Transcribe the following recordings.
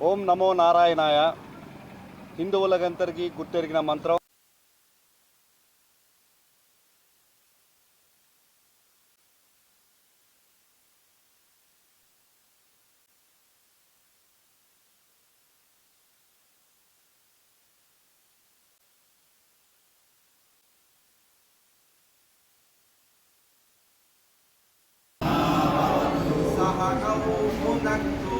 ఓం నమో నారాయణాయ హిందువులకంతరికీ గుర్తెరిగిన మంత్రం Acabou o contato.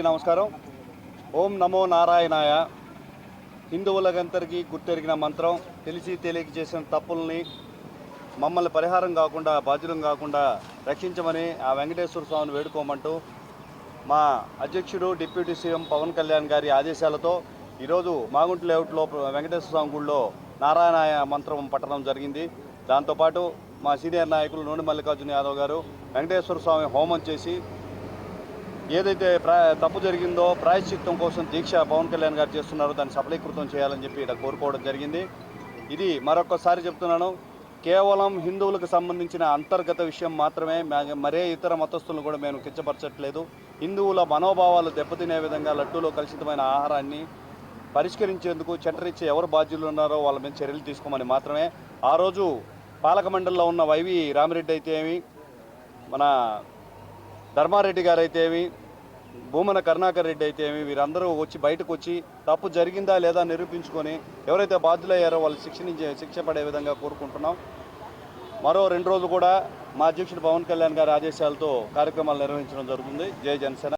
అందరికీ నమస్కారం. ఓం నమో నారాయణాయ. హిందువులకందరికీ గుర్తెరిగిన మంత్రం తెలిసి తెలియక చేసిన తప్పుల్ని మమ్మల్ని పరిహారం కాకుండా బాధ్యులం కాకుండా రక్షించమని ఆ వెంకటేశ్వర స్వామిని వేడుకోమంటూ మా అధ్యక్షుడు డిప్యూటీ సీఎం పవన్ కళ్యాణ్ గారి ఆదేశాలతో ఈరోజు మాగుంట లేఅవుట్లో వెంకటేశ్వర స్వామి గుడిలో నారాయణాయ మంత్రం పట్టడం జరిగింది. దాంతోపాటు మా సీనియర్ నాయకులు నూనె మల్లికార్జున యాదవ్ గారు వెంకటేశ్వర స్వామి హోమం చేసి ఏదైతే తప్పు జరిగిందో ప్రాయశ్చిత్తం కోసం దీక్ష పవన్ కళ్యాణ్ గారు చేస్తున్నారో దాన్ని సఫలీకృతం చేయాలని చెప్పి ఇక్కడ కోరుకోవడం జరిగింది. ఇది మరొకసారి చెప్తున్నాను కేవలం హిందువులకు సంబంధించిన అంతర్గత విషయం మాత్రమే మరే ఇతర మతస్థులను కూడా మేము కించపరచట్లేదు. హిందువుల మనోభావాలు దెబ్బతినే విధంగా లడ్డూలో కలుషితమైన ఆహారాన్ని పరిష్కరించేందుకు చట్టరీత్యా ఎవరు బాధ్యులు ఉన్నారో వాళ్ళ మీద చర్యలు తీసుకోమని మాత్రమే. ఆ రోజు పాలక మండలిలో ఉన్న వైవి రామిరెడ్డి అయితే ఏమి మన ధర్మారెడ్డి గారు అయితే ఏమి భూమన కరుణాకర్ రెడ్డి అయితే ఏమి వీరందరూ వచ్చి బయటకు వచ్చి తప్పు జరిగిందా లేదా నిరూపించుకొని ఎవరైతే బాధ్యులయ్యారో వాళ్ళు శిక్షణించే శిక్ష పడే విధంగా కోరుకుంటున్నాం. మరో రెండు రోజులు కూడా మా అధ్యక్షుడు పవన్ కళ్యాణ్ గారి ఆదేశాలతో కార్యక్రమాలు నిర్వహించడం జరుగుతుంది. జై జనసేన.